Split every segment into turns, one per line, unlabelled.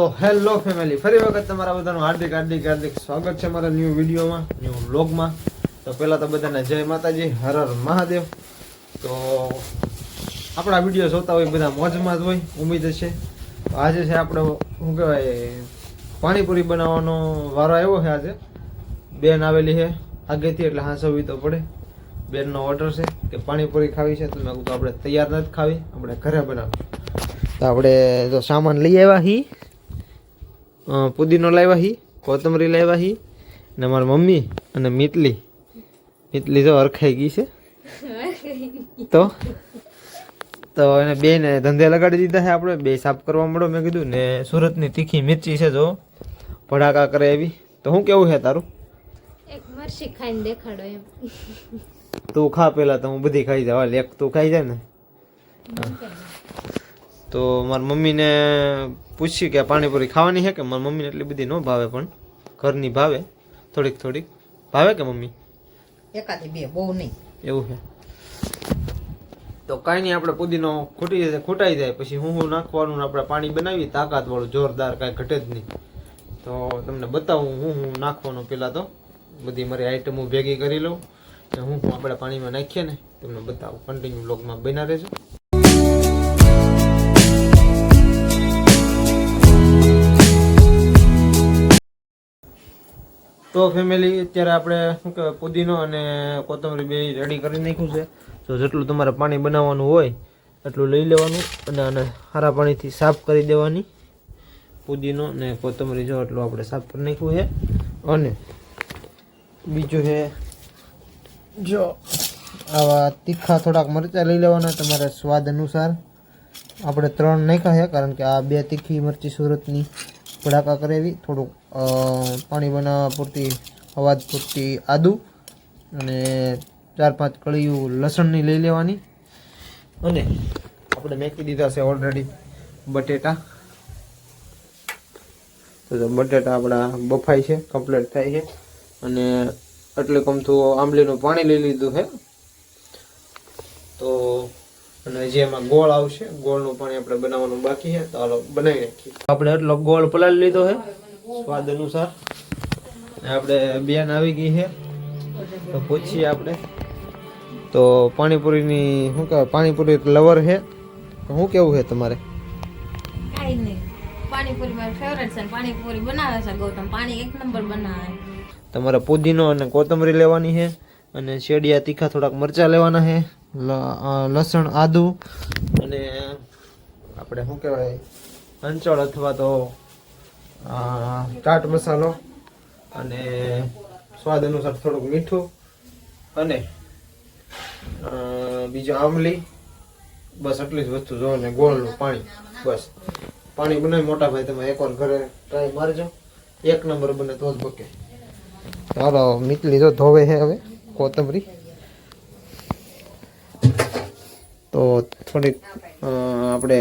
તો hello family ફરી વખત તમારા બધાનું હાર્દિક હાર્દિક હાર્દિક સ્વાગત છે મારા ન્યૂ વિડીયોમાં ન્યૂ વ્લોગમાં તો પહેલાં તો બધાને જય માતાજી હર હર મહાદેવ. તો આપણા વીડિયો જોતા હોય બધા મોજમાં જ હોય ઉમીદ છે તો આજે છે આપણે શું કહેવાય પાણીપુરી બનાવવાનો વારો આવ્યો છે આજે. બેન આવેલી છે આગેથી એટલે હાંસવવી તો પડે. બેનનો ઓર્ડર છે કે પાણીપુરી ખાવી છે તો મેં કીધું આપણે તૈયાર નથી ખાવી આપણે ઘરે બનાવી તો આપણે જો સામાન લઈ આવ્યા અ, પુદીનો લાવ્યા હી કોથમરી લાવ્યા હી ને મારી મમ્મી અને મિતલી. મિતલી જો અરખાઈ ગઈ છે. તો? તો એને બે ને ધંધે લગાડી દીધા છે આપણે. બે સાફ કરવા મળો મેં કીધું. ને સુરતની તીખી મિર્ચી છે જો. ભડાકા કરે એવી. તો શું કેવું છે તારું?
એક મરસી ખાઈને દેખાડો એમ.
તું ખા પેલા તો હું બધી ખાઈ જાવ એક તું ખાઈ જાય ને. તો મારી મમ્મીને પૂછ્યું કે પાણીપુરી ખાવાની છે કે? મારી મમ્મીને એટલી બધી ન ભાવે પણ ઘરની ભાવે થોડીક થોડીક. ભાવે કે મમ્મી?
એકાદી બે બહુ નહીં.
એવું છે. તો કાંઈ નહીં આપણે પુદીનો ખૂટી જાય ખૂટાઈ જાય. પછી હું હું નાખવાનું આપણે પાણી બનાવી તાકાતવાળું જોરદાર કાંઈ ઘટે જ નહીં. તો તમને બતાવું હું હું નાખવાનું પહેલાં તો. બધી મારી આઈટમો ભેગી કરી લઉં. અને હું હું આપણે પાણીમાં નાખીએ ને તમને બતાવું. કન્ટિન્યુ બ્લોગમાં બના રહેજો. તો ફેમિલી અત્યારે આપણે શું કહેવાય, પુદીનો અને કોથમરી બે રેડી કરી નાખ્યું છે. તો જેટલું તમારે પાણી બનાવવાનું હોય, એટલું લઈ લેવાનું અને આને સારા પાણીથી સાફ કરી દેવાની. પુદીનો અને કોથમરી જો એટલું આપણે સાફ કરી નાખ્યું છે. અને બીજું છે, જો આવા તીખા થોડાક મરચાં લઈ લેવાના તમારે સ્વાદ અનુસાર. આપણે ત્રણ નાખ્યા છે, કારણ કે આ બે તીખી મરચી સુરતની. ભડાકા કરેવી, થોડુંક પાણી બનાવવા પૂરતી અવાજ પૂરતી આદુ અને ચાર પાંચ કળીયું લસણની લઈ લેવાની. અને આપણે મેકી દીધા છે ઓલરેડી બટેટા. તો બટેટા આપણા બફાય છે કમ્પ્લીટ થાય છે. અને એટલે કમથું આંબલીનું પાણી લઈ લીધું છે. તો અને જે એમાં ગોળ આવશે ગોળનું પાણી આપણે બનાવવાનું બાકી છે તો હાલો બનાવી નાખીએ. આપણે એટલો ગોળ પલાળી લીધો છે. સ્વાદ અનુસાર. આપણે બેન આવી ગઈ છે. તો પૂછીએ આપણે. તો પાણીપુરીની શું કહેવાય પાણીપુરી લવર છે. શું કેવું છે તમારે?
પાણીપુરી મારી ફેવરેટ છે પાણીપુરી બનાવે છે ગૌતમ. પાણી એક નંબર બનાવે.
તમારે પુદીનો અને કોથમરી લેવાની છે. અને શેડિયા તીખા થોડાક મરચાં લેવાના છે. લસણ, આદુ અને આપણે શું કહેવાય? અંચળ અથવા તો ચાટ મસાલો અને સ્વાદ અનુસાર થોડુંક મીઠું અને બીજું આમલી બસ આટલી જ વસ્તુ જો ને ગોળનું પાણી. બસ. પાણી બનાવી મોટા ભાઈ, તમે એકવાર ઘરે ટ્રાય મારજો. એક નંબર બને તો જ બકે. ચાલો મીટલી જો ધોવે છે હવે, કોથમરી. તો થોડીક આપણે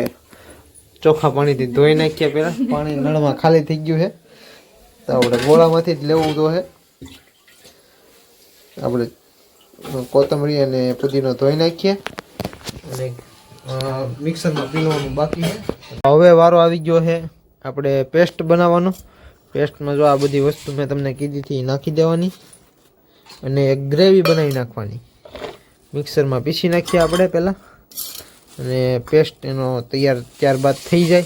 ચોખ્ખા પાણીથી ધોઈ નાખીએ પહેલાં. પાણી નળમાં ખાલી થઈ ગયું છે. તો આપણે ગોળામાંથી જ લેવું તો છે. આપણે કોથમરી અને પુદીનો ધોઈ નાખીએ. અને મિક્સરમાં પીલવાનું બાકી છે. હવે વારો આવી ગયો છે. આપણે પેસ્ટ બનાવવાનો. પેસ્ટમાં જો આ બધી વસ્તુ મેં તમને કીધી હતી નાખી દેવાની. અને ગ્રેવી બનાવી નાખવાની. મિક્સરમાં પીસી નાખીએ આપણે પહેલાં. અને પેસ્ટ એનો તૈયાર ત્યારબાદ થઈ જાય.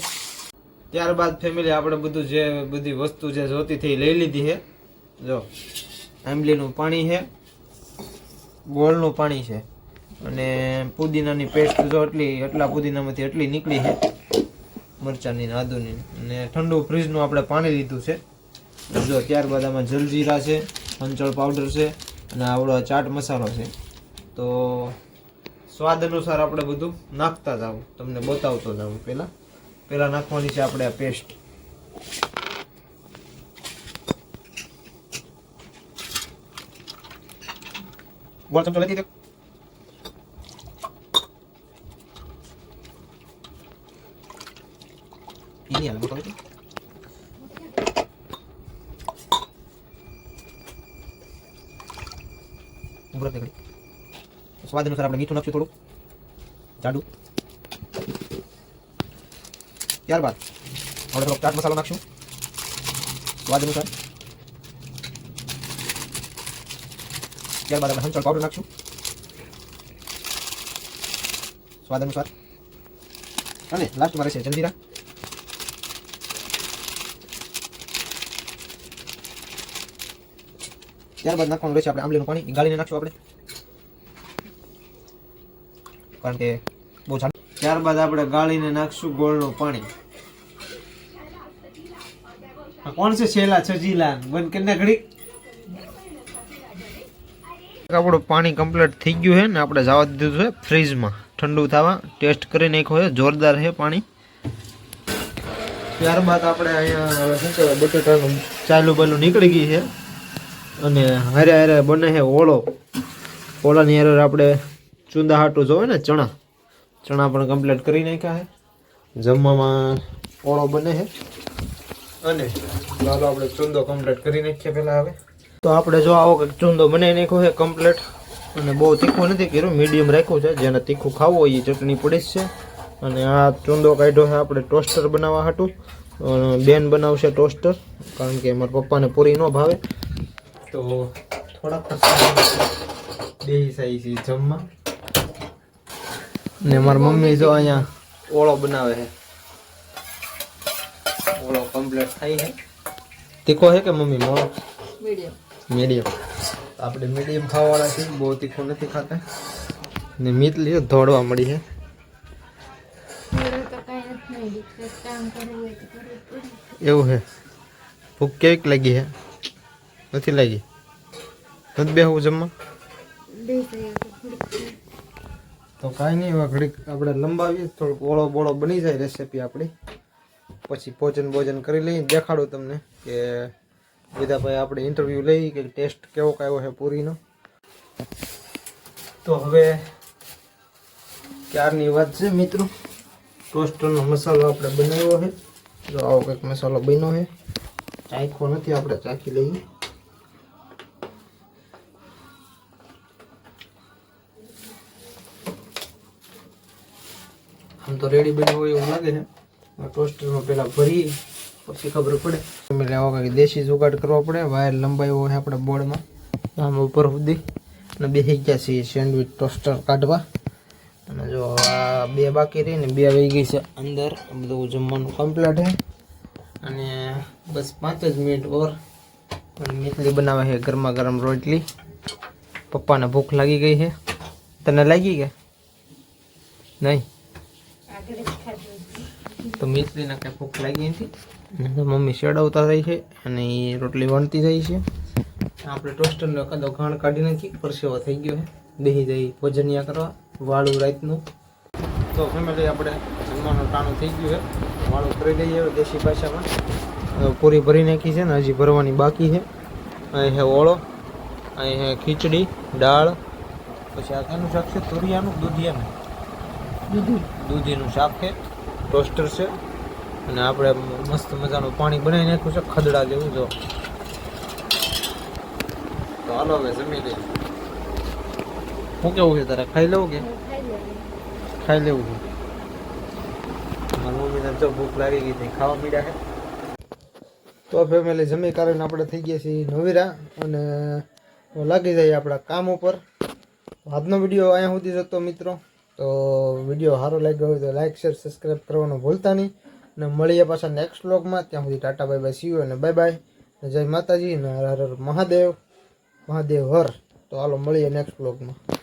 ત્યારબાદ ફેમિલી આપણે બધું જે બધી વસ્તુ જે જોતી થઈ લઈ લીધી છે. જો, આંબલીનું પાણી છે, ગોળનું પાણી છે અને પુદીનાની પેસ્ટ જો એટલી, એટલા પુદીનામાંથી એટલી નીકળી છે, મરચાંની આદુની. અને ઠંડુ ફ્રીજનું આપણે પાણી લીધું છે. જો, ત્યારબાદ આમાં જલજીરા છે અંચળ પાવડર છે અને આવડો ચાટ મસાલો છે. તો સ્વાદ અનુસાર આપણે બધું નાખતા જાવ તમને બતાવતો જાઉં પહેલાં. પહેલાં નાખવાની છે આપણે આ પેસ્ટ. ગોળ ચમચો લઈ જ નહીં ઘડી. સ્વાદ અનુસાર આપણે મીઠું નાખશું થોડું. જાડું. ત્યારબાદ આપણે થોડોક ચાટ મસાલો નાખશું. સ્વાદ અનુસાર. ત્યારબાદ આપણે હંચળ પાવડર નાખશું. સ્વાદ અનુસાર. અને લાસ્ટમાં રહેશે જલજીરા ત્યારબાદ નાખવાનું રહેશે આપણે આંબલીનું પાણી. ગાળીને નાખશું આપણે. કારણ કે બહુ ત્યારબાદ આપણે ગાળીને નાખશું ગોળનું પાણી. કોણ છે છેલા છજીલા? બંધ કરીને ઘડી આપણું પાણી કમ્પ્લીટ થઈ ગયું છે ને આપણે જવા દીધું છે ફ્રીજમાં. ઠંડુ થવા ટેસ્ટ કરી નાખ્યો છે. જોરદાર છે પાણી. ત્યારબાદ આપણે અહીંયા શું કહેવાય, બટેટાનું ચાલુ બાલું નીકળી ગઈ છે. અને હારે હારે બને છે ઓળો. ઓળાની હારે આપણે ચૂંદા હાટું જોવે ને, ચણા. ચણા પણ કમ્પ્લીટ કરી નાખ્યા છે. જમવામાં ઓળો બને છે. અને ચાલો આપણે ચૂંદો કમ્પ્લીટ કરી નાખીએ પહેલાં હવે. તો આપણે જો આવો કંઈક ચૂંદો બનાવી નાખ્યો છે કમ્પ્લીટ અને બહુ તીખું નથી કર્યું મીડિયમ રાખ્યું છે. જેને તીખું ખાવું હોય એ ચટણી પડી છે. અને આ ચૂંદો કાઢ્યો છે આપણે ટોસ્ટર બનાવવા હાટું. બેન બનાવશે ટોસ્ટર કારણ કે મારા પપ્પાને પૂરી ન ભાવે. તો થોડાક બે સાઈ છે જમવા. ને મારી મમ્મી જો અહીંયા ઓળો બનાવે છે. ઓળો કમ્પ્લીટ થાય છે. તીખો છે કે મમ્મી મોળો?
મીડિયમ.
મીડિયમ. આપણે મીડિયમ ખાવાવાળા છીએ બહુ તીખું નથી ખાતા. ને મીતલી દોડવા મળી છે. એવું છે. ભૂખ કેવીક લાગી છે? નથી લાગી? નથી બેહવું જમવા? તો કાંઈ નહીં, હવે ઘડીક આપણે લંબાવીએ, થોડુંક ઓળો બોળો બની જાય રેસીપી આપણી. પછી ભોજન ભોજન કરી લઈએ, દેખાડું તમને કે બધા ભાઈ આપણે ઇન્ટરવ્યૂ લઈ, કે ટેસ્ટ કેવો કયો છે પૂરીનો. તો હવે ક્યારની વાત છે મિત્રો? ટોસ્ટરનો મસાલો આપણે બનાવ્યો છે. જો આવો કંઈક મસાલો બન્યો છે. ચાખ્યો નથી આપણે, ચાખી લઈએ. તો રેડી બન્યું હોય એવું લાગે છે. ટોસ્ટરમાં પહેલાં ભરી, પછી ખબર પડે. એટલે આવો કંઈક દેશી જુગાડ કરવો પડે, વાયર લંબાઈ હોય આપણે બોર્ડમાં. આમ ઉપર સુધી. અને બેસી ગયા છીએ સેન્ડવિચ ટોસ્ટર કાઢવા. અને જો આ બે બાકી રહી ને બે વહી ગઈ છે અંદર. બધું જમવાનું કમ્પ્લીટ છે. અને બસ પાંચ જ મિનિટ ઓર. મીઠલી બનાવે છે ગરમા ગરમ રોટલી. પપ્પાને ભૂખ લાગી ગઈ છે. તને લાગી કે? નહીં? તો મીઠલીને કાંઈ ભૂખ લાગી હતી તો મમ્મી શેડવતા થઈ છે અને એ રોટલી વણતી થઈ છે. આપણે ટોસ્ટરનો એકાદો ઘાણ કાઢી નાખી, પરસેવો થઈ ગયો છે. બેસી જઈ ભોજનિયા કરવા, વાળું રાતનું. તો ફેમિલી આપણે જમવાનું ટાણું થઈ ગયું છે. વાળું કરી લઈએ દેશી ભાષામાં. પૂરી ભરી નાખી છે ને હજી ભરવાની બાકી છે. અહીં છે ઓળો, અહીં છે ખીચડી, દાળ, પછી આ શાક છે તુરિયાનું દૂધિયાનું. દૂધી. દૂધીનું શાક છે ટોસ્ટર છે અને આપણે મસ્ત મજાનું પાણી બનાવી નાખ્યું છે ખદડા જેવું જો. તો હાલો હવે જમી લઈએ. શું કેવું છે તારે ખાઈ લેવું કે? ખાઈ લેવું. છે. મારી મમ્મીને જો ભૂખ લાગી ગઈ હતી ખાવા મીડા છે. તો ફેમિલી જમી કારણે આપણે થઈ ગયા છીએ નવીરા અને લાગી જાય આપણા કામ ઉપર. આજનો વીડિયો અહીંયા સુધી જતો મિત્રો. તો વીડિયો સારો લાગ્યો હોય તો લાઇક શેર સબસ્ક્રાઈબ કરવાનું ભૂલતા નહીં. અને મળીએ પાછા નેક્સ્ટ વ્લોગમાં ત્યાં સુધી ta ta bye bye see you અને બાય બાય જય માતાજી અને હર હર મહાદેવ મહાદેવ હર તો હાલો મળીએ નેક્સ્ટ વ્લોગમાં